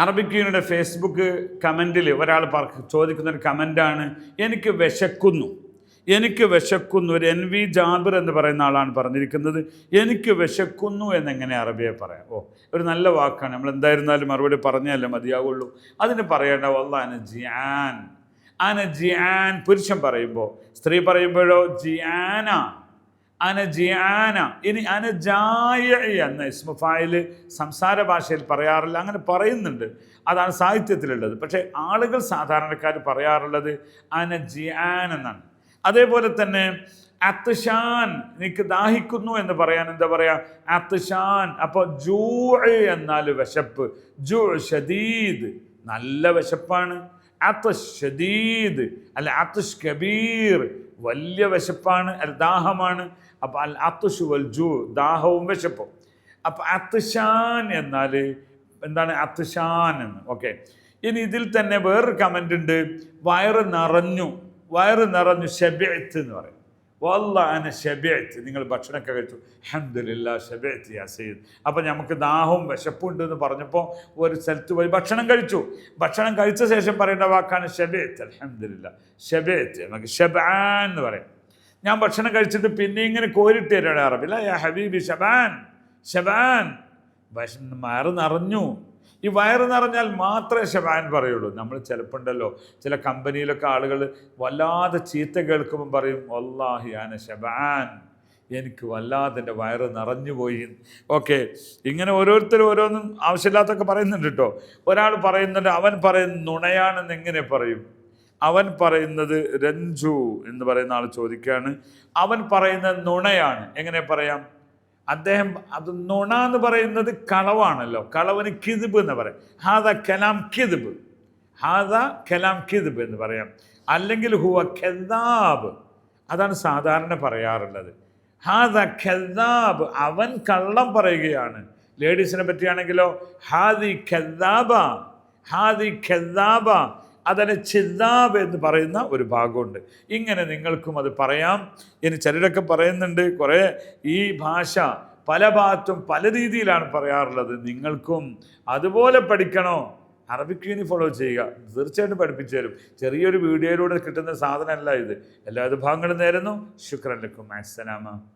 അറബിക്കീനുടെ Facebook കമന്റിൽ ഒരാൾ പറ- ചോദിക്കുന്ന ഒരു കമന്റാണ് എനിക്ക് വിശക്കുന്നു. എനിക്ക് വിശക്കുന്നു. ഒരു എൻ വി ജാബിർ എന്ന് പറയുന്ന ആളാണ് പറഞ്ഞിരിക്കുന്നത്. എനിക്ക് വിശക്കുന്നു എന്നെങ്ങനെ അറബിയെ പറയാം? ഓ ഒരു നല്ല വാക്കാണ്. നമ്മൾ എന്തായിരുന്നാലും മറുപടി പറഞ്ഞാലേ മതിയാവുള്ളൂ. അതിന് പറയേണ്ട വല്ലാന ജിയാൻ. അന ജിയാൻ പുരുഷൻ പറയുമ്പോൾ സ്ത്രീ പറയുമ്പോഴോ ജിയാന. അന ജിയാന ഇനി അന ജായ എന്ന ഇസ്മുഫായിൽ സംസാര ഭാഷയിൽ പറയാറില്ല. അങ്ങനെ പറയുന്നുണ്ട്. അതാണ് സാഹിത്യത്തിലുള്ളത്. പക്ഷേ ആളുകൾ സാധാരണക്കാർ പറയാറുള്ളത് അന ജിയാൻ എന്നാണ്. അതേപോലെ തന്നെ അത്ഷാൻ എനിക്ക് ദാഹിക്കുന്നു എന്ന് പറയാൻ എന്താ പറയാ? അത്ഷാൻ. അപ്പോൾ ജൂ എന്നാൽ വിശപ്പ്. ജൂ ഷദീദ്. നല്ല വിശപ്പാണ്. ഷദീദ് അല്ല അത്തുഷ് കബീർ വലിയ വിശപ്പാണ് അല്ല ദാഹമാണ്. അപ്പോൾ അൽ അത്തുഷു വൽ ജൂ ദാഹവും വിശപ്പും. അപ്പോൾ അത്തുഷാൻ എന്നാൽ എന്താണ് അത്തുഷാൻ എന്ന്. ഓക്കെ. ഇനി ഇതിൽ തന്നെ വേറൊരു കമന്റ് ഉണ്ട്. വയറ് നിറഞ്ഞു വയറ് നിറഞ്ഞു ഷെബിയത്ത് എന്ന് പറയും. വല്ലാന ഷെബിയത്ത് നിങ്ങൾ ഭക്ഷണമൊക്കെ കഴിച്ചു. അഹമ്മദില്ല ഷെബിയത്ത് യാ സയ്യിദ്. അപ്പോൾ നമുക്ക് ദാഹവും വിശപ്പുണ്ട് എന്ന് പറഞ്ഞപ്പോൾ ഒരു സ്ഥലത്ത് പോയി ഭക്ഷണം കഴിച്ചു. ഭക്ഷണം കഴിച്ച ശേഷം പറയേണ്ട വാക്കാണ് ഷെബിയത്ത് അലഹമില്ല ഷെബിയത്ത് നമുക്ക് ഷെബാൻ എന്ന് പറയും. ഞാൻ ഭക്ഷണം കഴിച്ചിട്ട് പിന്നെ ഇങ്ങനെ കോരിട്ട് തരാണ് അറബില്ല യാ ഹബീബി ഷബാൻ ഷബാൻ ഭക്ഷണം മാറി നിറഞ്ഞു. ഈ വയറ് നിറഞ്ഞാൽ മാത്രമേ ഷബാൻ പറയുള്ളൂ. നമ്മൾ ചിലപ്പോൾ ഉണ്ടല്ലോ ചില കമ്പനിയിലൊക്കെ ആളുകൾ വല്ലാതെ ചീത്ത കേൾക്കുമ്പം പറയും വല്ലാഹി ആന ഷബാൻ എനിക്ക് വല്ലാതെ എന്റെ വയറ് നിറഞ്ഞു പോയി. ഓക്കെ ഇങ്ങനെ ഓരോരുത്തരും ഓരോന്നും ആവശ്യമില്ലാത്തൊക്കെ പറയുന്നുണ്ട് കേട്ടോ. ഒരാൾ പറയുന്നുണ്ട് അവൻ പറയുന്ന നുണയാണെന്ന് എങ്ങനെ പറയും? അവൻ പറയുന്നത് രഞ്ജു എന്ന് പറയുന്ന ആൾ ചോദിക്കുകയാണ് അവൻ പറയുന്നത് നുണയാണ് എങ്ങനെ പറയാം? അദ്ദേഹം അത് നുണ എന്ന് പറയുന്നത് കളവാണല്ലോ. കളവിന് കിതിബ് എന്ന് പറയാം. ഹാദ കലാം കിതിബ്. ഹാദ കലാം കിതിബ് എന്ന് പറയാം. അല്ലെങ്കിൽ ഹുവ ഖെദാബ് അതാണ് സാധാരണ പറയാറുള്ളത്. ഹാദ ഖെദാബ് അവൻ കള്ളം പറയുകയാണ്. ലേഡീസിനെ പറ്റിയാണെങ്കിലോ ഹാദി ഖെദാബ ഹാദി ഖെദാബ അതിന് ചിന്താബ് എന്ന് പറയുന്ന ഒരു ഭാഗമുണ്ട്. ഇങ്ങനെ നിങ്ങൾക്കും അത് പറയാം. ഇനി ചിലരൊക്കെ പറയുന്നുണ്ട് കുറേ ഈ ഭാഷ പല ഭാഗത്തും പല രീതിയിലാണ് പറയാറുള്ളത്. നിങ്ങൾക്കും അതുപോലെ പഠിക്കണോ? അറബിക് യൂണി ഫോളോ ചെയ്യുക. തീർച്ചയായിട്ടും പഠിപ്പിച്ചു തരും. ചെറിയൊരു വീഡിയോയിലൂടെ കിട്ടുന്ന സാധനമല്ല ഇത്. എല്ലാ വിഭാഗങ്ങളും നേരുന്നു. ശുക്രൻ ലക്കും. അസ്സലാമ